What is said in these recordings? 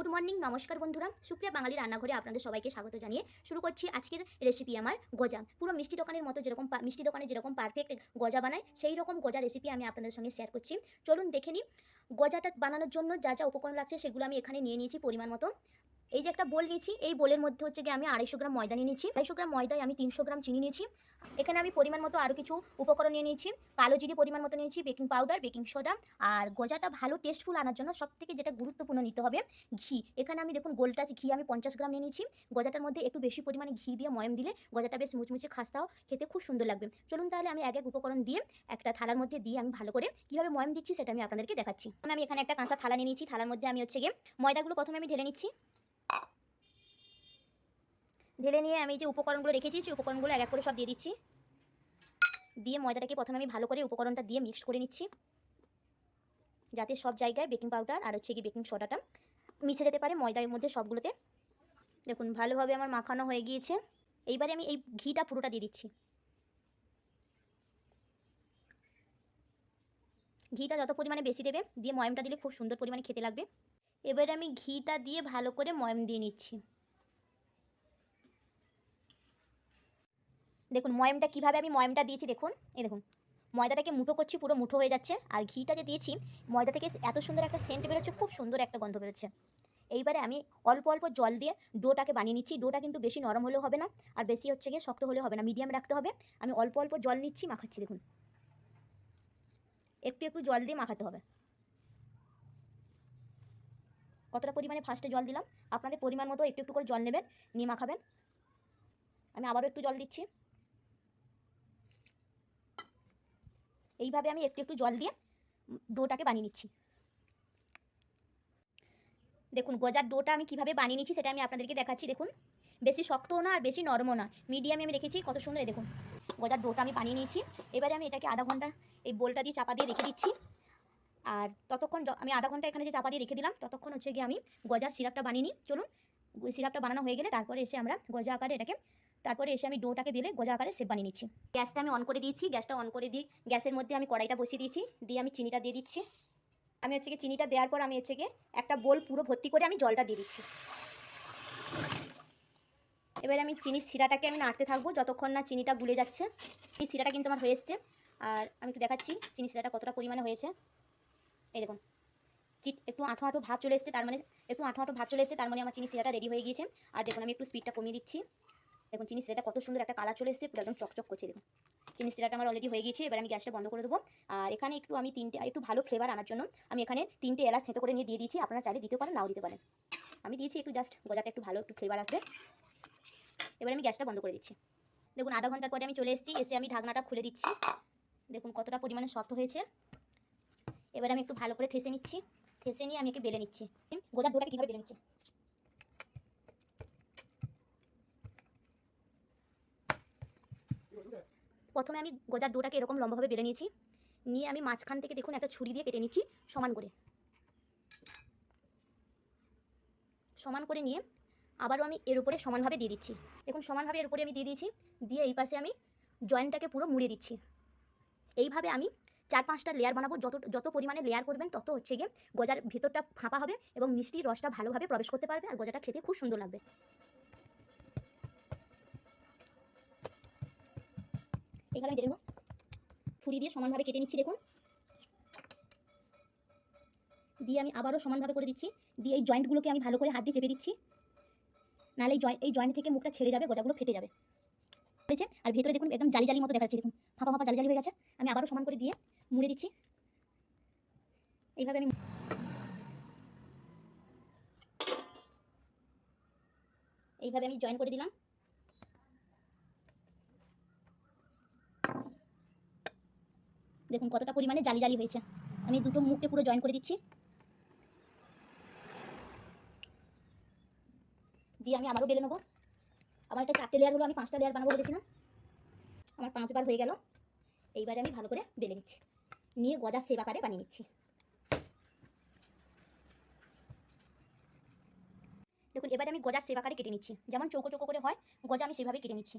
Good morning নমস্কার বন্ধুরা। সুপ্রিয়া বাঙালি রান্নাঘরে আপনাদের সবাইকে স্বাগত জানিয়ে শুরু করছি আজকের রেসিপি আমার, গজা। পুরো মিষ্টি দোকানের মতো যেরকম মিষ্টি দোকানে যেরকম পারফেক্ট গজা বানায়, সেই রকম গজা রেসিপি আমি আপনাদের সঙ্গে শেয়ার করছি। চলুন দেখে নিই। গজাটা বানানোর জন্য যা যা উপকরণ লাগছে, সেগুলো আমি এখানে নিয়ে নিয়েছি পরিমাণ মতো। এই যে একটা বোল নিয়েছি, এই বোলের মধ্যে হচ্ছে গিয়ে আমি আড়াইশো গ্রাম ময়দা নিয়ে নিয়েছি। আড়াইশো গ্রাম ময়দায় আমি তিনশো গ্রাম চিনি নিয়েছি। এখানে আমি পরিমাণ মতো আরও কিছু উপকরণ নিয়ে নিয়েছি। কালো জিরে পরিমাণ মতো নিয়েছি, বেকিং পাউডার, বেকিং সোডা। আর গজাটা ভালো টেস্টফুল আনার জন্য সব থেকে যেটা গুরুত্বপূর্ণ নিতে হবে, ঘি। এখানে আমি দেখুন গোলটা ঘি আমি পঞ্চাশ গ্রাম নিয়ে নিয়েছি। গজাটার মধ্যে একটু বেশি পরিমাণে ঘি দিয়ে ময়ম দিলে গজাটা বেশ মুচমুচে খাস্তাও খেতে খুব সুন্দর লাগবে। চলুন তাহলে আমি এক এক উপকরণ দিয়ে একটা থালার মধ্যে দিয়ে আমি ভালো করে কীভাবে ময়ম দিচ্ছি সেটা আমি আপনাদেরকে দেখাচ্ছি। আমি এখানে একটা কাঁচা থালা নিয়ে নিয়েছি। থালার মধ্যে আমি হচ্ছে গিয়ে ময়দাগুলো প্রথমে আমি ঢেলে নিচ্ছি। ঢেলে নিয়ে আমি যে উপকরণগুলো রেখেছি, সেই উপকরণগুলো এক এক করে সব দিয়ে দিচ্ছি। দিয়ে ময়দাটাকে প্রথমে আমি ভালো করে উপকরণটা দিয়ে মিক্স করে নিচ্ছি। যাতে সব জায়গায় বেকিং পাউডার আর হচ্ছে কি বেকিং সোডাটা মিশে যেতে পারে ময়দার মধ্যে সবগুলোতে। দেখুন, ভালোভাবে আমার মাখানো হয়ে গিয়েছে। এইবারে আমি এই ঘিটা পুরোটা দিয়ে দিচ্ছি। ঘিটা যত পরিমাণে বেশি দেবে, দিয়ে ময়মটা দিলে খুব সুন্দর পরিমাণে খেতে লাগবে। এবারে আমি ঘিটা দিয়ে ভালো করে ময়ম দিয়ে নিচ্ছি। দেখুন, ময়মটা কীভাবে আমি ময়মটা দিয়েছি দেখুন, এই দেখুন, ময়দাটাকে মুঠো করছি, পুরো মুঠো হয়ে যাচ্ছে, আর ঘিটা যে দিয়েছি ময়দা থেকে এত সুন্দর একটা সেন্ট বেরোচ্ছে, খুব সুন্দর একটা গন্ধ বেরোচ্ছে। এইবারে আমি অল্প অল্প জল দিয়ে ডোটাকে বানিয়ে নিচ্ছি, ডোটা কিন্তু বেশি নরম হলেও হবে না, আর বেশি হচ্ছে গিয়ে শক্ত হলেও হবে না মিডিয়াম রাখতে হবে। আমি অল্প অল্প জল নিচ্ছি, মাখাচ্ছি, দেখুন। একটু একটু জল দিয়ে মাখাতে হবে। কতটা পরিমাণে ফার্স্টে জল দিলাম? আপনাদের পরিমাণ মতো একটু একটু করে জল নেবেন, নিয়ে মাখাবেন। আমি আবারও একটু জল দিচ্ছি। এইভাবে আমি একটু একটু জল দিয়ে ডোটাকে বানিয়ে নিচ্ছি। দেখুন, গজার ডোটা আমি কীভাবে বানিয়ে নিচ্ছি সেটা আমি আপনাদেরকে দেখাচ্ছি, দেখুন। বেশি শক্তও না আর বেশি নরমও না, মিডিয়ামে আমি রেখেছি, কত সুন্দর দেখুন। গজার ডোটা আমি বানিয়ে নিয়েছি। এবারে আমি এটাকে আধা ঘণ্টা এই বোলটা দিয়ে চাপা দিয়ে রেখে দিচ্ছি। আর ততক্ষণ আমি আধা ঘণ্টা এখানে যে চাপা দিয়ে রেখে দিলাম, ততক্ষণ হচ্ছে গিয়ে আমি গজার সিরাপটা বানিয়ে নিই। চলুন সিরাপটা বানানো হয়ে গেলে তারপরে এসে আমরা গজা আকারে এটাকে তারপরে এসে আমি ডোটাকে বেলে গোজা আকারে শেপ বানিয়ে নিচ্ছি। গ্যাসটা আমি অন করে দিয়েছি, গ্যাসটা অন করে দিই। গ্যাসের মধ্যে আমি কড়াইটা বসিয়ে দিয়েছি, দিয়ে আমি চিনিটা দিয়ে দিচ্ছি। আমি হচ্ছে চিনিটা দেওয়ার পর আমি হচ্ছে একটা বোল পুরো ভর্তি করে আমি জলটা দিয়ে দিচ্ছি। এবারে আমি চিনির শিরাটাকে আমি নাড়তে থাকব, যতক্ষণ না চিনিটা গুলে যাচ্ছে। এই শিরাটা কিন্তু আমার হয়ে এসছে। আর আমি একটু দেখাচ্ছি চিনি শিরাটা কতটা পরিমাণে হয়েছে। এই দেখুন, চিট, একটু আঁঠো আঁঠো ভাব চলে এসছে, তার মানে একটু আঁঠো আঁঠো ভাব চলে এসছে, তার মানে আমার চিনি শিরাটা রেডি হয়ে গিয়েছে। আর দেখুন, আমি একটু স্পিডটা কমিয়ে দিচ্ছি। দেখুন, চিনি সিরাটা কত সুন্দর একটা কালার চলে এসেছে, পুরো একদম চকচক করছে, দেখুন। চিনি সিরাটা আমার অলরেডি হয়ে গিয়েছে, এবার আমি গ্যাসটা বন্ধ করে দেবো। আর এখানে একটু আমি তিনটে একটু ভালো ফ্লেভার আনার জন্য আমি এখানে তিনটে এলাচ থেঁতো করে নিয়ে দিয়ে দিয়েছি, আপনারা চাইলে দিতে পারেন, নাও দিতে পারেন। আমি দিয়েছি একটু জাস্ট গজাটা একটু ভালো, একটু ফ্লেভার আসবে। এবার আমি গ্যাসটা বন্ধ করে দিচ্ছি। দেখুন, আধা ঘণ্টার পরে আমি চলে এসেছি, এসে আমি ঢাকনাটা খুলে দিচ্ছি। দেখুন, কতটা পরিমাণে সফট হয়েছে। এবার আমি একটু ভালো করে থেসে নিচ্ছি। থেসে নিয়ে আমি একে বেলে নিচ্ছি। গোজার ডোটাকে কীভাবে বেলে নিচ্ছি? প্রথমে আমি গজার ডোটাকে এরকম লম্বাভাবে বেলে নিয়েছি। নিয়ে আমি মাঝখান থেকে দেখুন একটা ছুরি দিয়ে কেটে নিচ্ছি সমান করে। সমান করে নিয়ে আবারও আমি এর উপরে সমানভাবে দিয়ে দিচ্ছি। দেখুন, সমানভাবে এর উপরে আমি দিয়ে দিয়েছি, দিয়ে এই পাশে আমি জয়েন্টটাকে পুরো মুড়িয়ে দিচ্ছি। এইভাবে আমি চার পাঁচটা লেয়ার বানাবো, যত যত পরিমাণে লেয়ার করবেন, তত হচ্ছে গিয়ে গজার ভেতরটা ফাঁপা হবে এবং মিষ্টি রসটা ভালোভাবে প্রবেশ করতে পারবে আর গজাটা খেতে খুব সুন্দর লাগবে। এইভাবে কেটে নেব ছুরি দিয়ে সমানভাবে কেটে নিচ্ছি, দেখুন। দিয়ে আমি আবারও সমানভাবে করে দিচ্ছি। দিয়ে এই জয়েন্টগুলোকে আমি ভালো করে হাত দিয়ে চেপে দিচ্ছি। নাহলে এই জয়েন্ট এই জয়েন্ট থেকে মুখটা ছেড়ে যাবে, গজাগুলো ফেটে যাবে। হয়েছে আর ভেতরে দেখুন, একদম জালি জালি মতো দেখা যাচ্ছে দেখুন। ফাঁপা ফাঁপা জালি জালি হয়ে গেছে। আমি আবারও সমান করে দিয়ে মুড়ে দিচ্ছি। এইভাবে আমি এইভাবে আমি জয়েন করে দিলাম। দেখুন কতটা পরিমাণে জালি জালি হয়েছে। আমি দুটো মুখকে পুরো জয়েন করে দিচ্ছি। দিয়ে আমি আবারও বেলে নেব। আমার একটা চারটে লেয়ার হলো, আমি পাঁচটা লেয়ার বানাবো বলেছিলাম আমার পাঁচবার হয়ে গেল। এইবারে আমি ভালো করে বেলে নিচ্ছি। নিয়ে গজা সেব আকারে বানিয়ে নিচ্ছি। দেখুন, এবারে আমি গজার সেব আকারে কেটে নিচ্ছি। যেমন চৌকো চৌকো করে হয়, গজা আমি সেভাবে কেটে নিচ্ছি।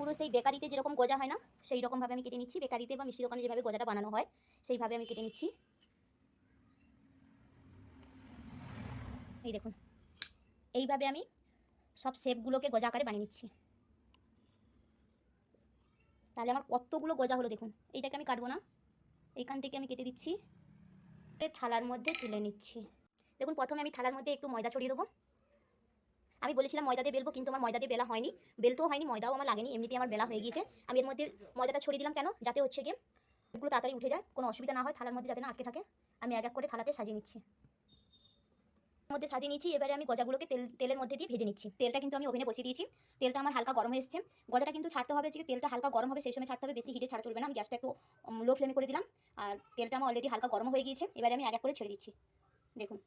পুরো সেই বেকারিতে যেরকম গজা হয় না সেই রকমভাবে আমি কেটে নিচ্ছি। বেকারিতে বা মিষ্টি দোকানে যেভাবে গজাটা বানানো হয়, সেইভাবে আমি কেটে নিচ্ছি। এই দেখুন, এইভাবে আমি সব শেপগুলোকে গজা আকারে বানিয়ে নিচ্ছি। তাহলে আমার কতগুলো গজা হলো দেখুন, এইটাকে আমি কাটবো না। এইখান থেকে আমি কেটে দিচ্ছি। থালার মধ্যে তুলে নিচ্ছি। দেখুন, প্রথমে আমি থালার মধ্যে একটু ময়দা ছড়িয়ে দেবো। আমি বলেছিলাম ময়দা দিয়ে বেলবো, কিন্তু আমার ময়দা দিয়ে বেলা হয়নি। বেলতেও হয়নি, ময়দাও আমার লাগেনি, এমনিতেই আমার বেলা হয়ে গিয়েছে। আমি এর মধ্যে ময়দাটা ছড়িয়ে দিলাম কেন? যাতে হচ্ছে গিয়ে এগুলো তাড়াতাড়ি উঠে যায়, কোনো অসুবিধা না হয়, থালার মধ্যে যাতে না আটকে থাকে। আমি এক এক করে থালাতে সাজিয়ে নিচ্ছি। মধ্যে সাজিয়ে নিচ্ছি এবারে আমি গজাগুলোকে তেল, তেলের মধ্যে দিয়ে ভেজে নিচ্ছি। তেলটা কিন্তু আমি ওভেনে বসিয়ে দিয়েছি। তেলটা আমার হালকা গরম হয়ে এসছে। গজাটা কিন্তু ছাড়তে হবে, যে তেলটা হালকা গরম হবে, সেই সময় ছাড়তে হবে, বেশি হিটে ছাড়া চলবে না। আমি গ্যাসটা একটু লো ফ্লেমে করে দিলাম। আর তেলটা আমার অলরেডি হালকা গরম হয়ে গিয়েছে। এবারে আমি এক এক করে ছেড়ে দিচ্ছি। দেখুন,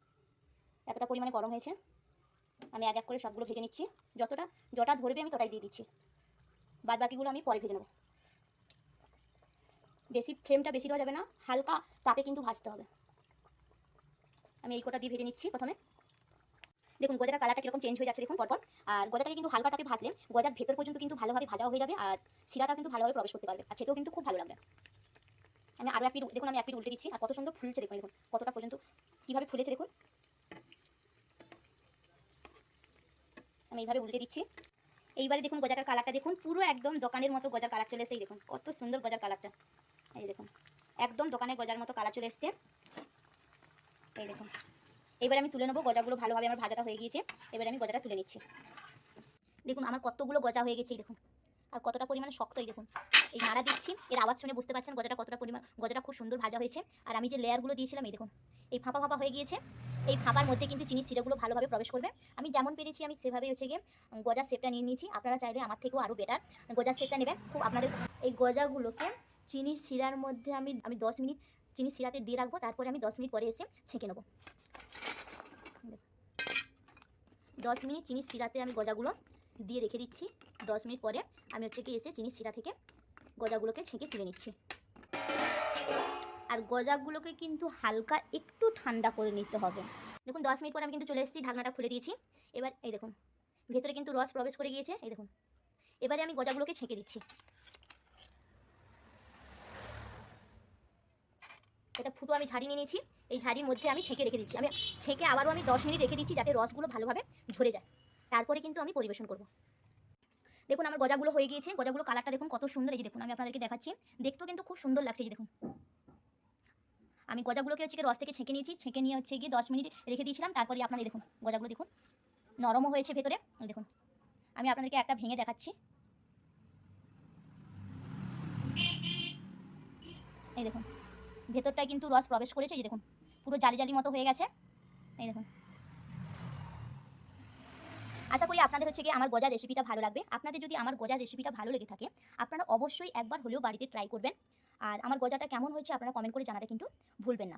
এতটা পরিমাণে গরম হয়েছে। আমি এক এক করে সবগুলো ভেজে নিচ্ছি। যতটা, যটা ধরবে আমি তটাই দিয়ে দিচ্ছি। বাদ বাকিগুলো আমি পরে ভেজে নেব। বেশি ফ্লেমটা বেশি দেওয়া যাবে না, হালকা তাপে কিন্তু ভাজতে হবে। আমি এই কটা দিয়ে ভেজে নিচ্ছি প্রথমে। দেখুন, গজাটার কালারটা কীরকম চেঞ্জ হয়ে যাচ্ছে দেখুন, পরপর। আর গজাটাকে কিন্তু হালকা তাপে ভাজলে গজার ভেতর পর্যন্ত কিন্তু ভালোভাবে ভাজা হয়ে যাবে আর শিরাটা কিন্তু ভালোভাবে প্রবেশ করতে পারবে। আর খেতেও কিন্তু খুব ভালো লাগবে। আমি আরও এক পিঠ দেখুন, আমি এক পিঠ উল্টে দিচ্ছি। আর কত সুন্দর ফুলছে দেখুন দেখুন। কতটা পর্যন্ত কীভাবে ফুলেছে দেখুন। আমি এইভাবে উল্টে দিচ্ছি। এইবারে দেখুন গজাটার কালারটা দেখুন, পুরো একদম দোকানের মতো গজার কালার চলে এসেছে, এই দেখুন, কত সুন্দর গজার কালারটা এই দেখুন, একদম দোকানের গজার মতো কালার চলে এসছে। এই দেখুন, এবার আমি তুলে নেব গজাগুলো ভালোভাবে, আমার ভাজাটা হয়ে গিয়েছে, এবার আমি গজাটা তুলে নিচ্ছি। দেখুন, আমার কতগুলো গজা হয়ে গেছে দেখুন। আর কতটা পরিমাণে শক্ত এই দেখুন। এই নাড়া দিচ্ছি, এর আওয়াজ শুনে বুঝতে পারছেন গজাটা কতটা পরিমাণ, গজাটা খুব সুন্দর ভাজা হয়েছে। আর আমি যে লেয়ারগুলো দিয়েছিলাম, এই দেখুন, এই ফাঁপা ফাঁপা হয়ে গিয়েছে। এই ফাঁপার মধ্যে কিন্তু চিনির সিরাগুলো ভালোভাবে প্রবেশ করবে। আমি যেমন পেরেছি, আমি সেভাবে হচ্ছে গিয়ে গজার শেপটা নিয়ে নিয়েছি। আপনারা চাইলে আমার থেকেও আরও বেটার গজার শেপটা নেবেন। খুব আপনাদের, এই গজাগুলোকে চিনির শিরার মধ্যে আমি আমি দশ মিনিট চিনি শিরাতে দিয়ে রাখব। তারপরে আমি দশ মিনিট পরে এসে ছেঁকে নেব। দশ মিনিট চিনির শিরাতে আমি গজাগুলো দিয়ে রেখে দিচ্ছি। দশ মিনিট পরে আমি হচ্ছে কি এসে চিনির শিরা থেকে গজাগুলোকে ছেঁকে তুলে নিচ্ছি। আর গজাগুলোকে কিন্তু হালকা একটু ঠান্ডা করে নিতে হবে। দেখুন, দশ মিনিট পরে আমি কিন্তু চলে এসেছি, ঢাকনাটা খুলে দিয়েছি। এবার এই দেখুন, ভেতরে কিন্তু রস প্রবেশ করে গিয়েছে। এই দেখুন, এবারে আমি গজাগুলোকে ছেঁকে দিচ্ছি। এটা ফুটো আমি ঝাড়ি নিয়ে নিয়েছি। এই ঝাড়ির মধ্যে আমি ছেঁকে রেখে দিচ্ছি। আমি ছেঁকে আবারও আমি দশ মিনিট রেখে দিচ্ছি যাতে রসগুলো ভালোভাবে ঝরে যায়। তারপরে কিন্তু আমি পরিবেশন করব। দেখুন আমার গজাগুলো হয়ে গিয়েছে, গজাগুলো কালারটা দেখুন কত সুন্দর, এই যে দেখুন, আমি আপনাদেরকে দেখাচ্ছি। দেখতেও কিন্তু খুব সুন্দর লাগছে, এই দেখুন। আমি গজাগুলোকে হচ্ছে রস থেকে ছেঁকে নিয়েছি, ছেঁকে নিয়ে হচ্ছে গিয়ে দশ মিনিট রেখে দিয়েছিলাম, তারপরে আপনাদের দেখুন, গজাগুলো দেখুন, নরমও হয়েছে ভেতরে দেখুন। আমি আপনাদেরকে একটা ভেঙে দেখাচ্ছি। এই দেখুন, ভেতরটায় কিন্তু রস প্রবেশ করেছে, এই দেখুন, পুরো জালি জালি মতো হয়ে গেছে, এই দেখুন। আশা করি আপনাদের হচ্ছে গিয়ে আমার গজার রেসিপিটা ভালো লাগবে। আপনাদের যদি আমার গজার রেসিপিটা ভালো লেগে থাকে, আপনারা অবশ্যই একবার হলেও বাড়িতে ট্রাই করবেন। আর আমার গজাটা কেমন হয়েছে আপনারা কমেন্ট করে জানাতে কিন্তু ভুলবেন না।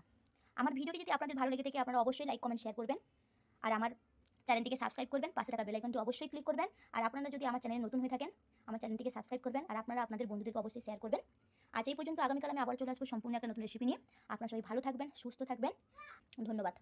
আমার ভিডিওটি যদি আপনাদের ভালো লেগে থাকে, আপনারা অবশ্যই লাইক কমেন্ট শেয়ার করবেন। আর আমার চ্যানেলটিকে সাবস্ক্রাইব করবেন। পাশে থাকা বেলাইকনটি অবশ্যই ক্লিক করবেন। আর আপনারা যদি আমার চ্যানেলে নতুন হয়ে থাকেন, আমার চ্যানেলটিকে সাবস্ক্রাইব করবেন। আর আপনারা আপনাদের বন্ধুদেরকে অবশ্যই শেয়ার করবেন। আজ এই পর্যন্ত আগামীকাল আমি আবার চলে আসব সম্পূর্ণ একটা নতুন রেসিপি নিয়ে। আপনারা সবাই ভালো থাকবেন, সুস্থ থাকবেন। ধন্যবাদ।